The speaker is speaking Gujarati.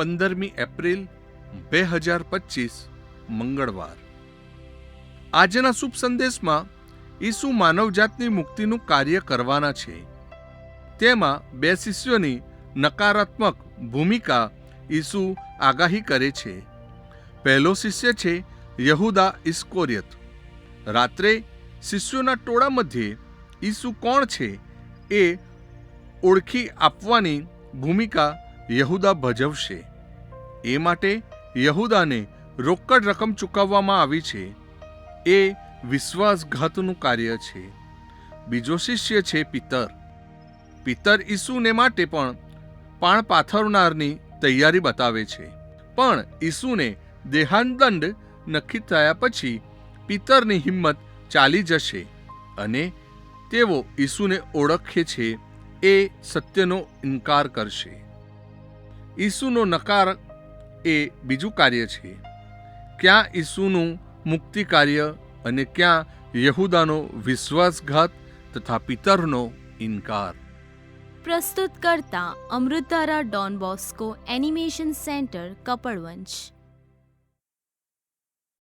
પંદરમી એપ્રિલ બે હજાર પચીસ, મંગળવાર. આજના શુભ સંદેશમાં ઈસુ માનવજાતની મુક્તિનું કાર્ય કરવાના છે. તેમાં બે શિષ્યોની નકારાત્મક ભૂમિકા ઈસુ આગાહી કરે છે. પહેલો શિષ્ય છે યહુદા ઇસ્કોરિયત. રાત્રે શિષ્યોના ટોળા મધ્યે ઈસુ કોણ છે એ ઓળખી આપવાની ભૂમિકા યહુદા ભજવશે. એ માટે યહુદાને રોકડ રકમ ચૂકવવામાં આવી છે. એ વિશ્વાસઘાતનું કાર્ય છે. બીજો શિષ્ય છે પિતર. પિતર ઈસુને માટે પણ પાણ પાથરનારની તૈયારી બતાવે છે. પણ ઈસુને દેહાંતદંડ નક્કી થયા પછી પિતરની હિંમત ચાલી જશે અને તેઓ ઈસુને ઓળખે છે. એ સત્યનો ઇનકાર કરશે. ઈસુનો નકાર એ બીજું કાર્ય છે. ક્યાં ઈસુનું મુક્તિ કાર્ય અને ક્યાં યહુદાનો વિશ્વાસઘાત તથા પિતરનો ઇનકાર. પ્રસ્તુત કરતા Amritdhara Don Bosco animation centre Kapadvanj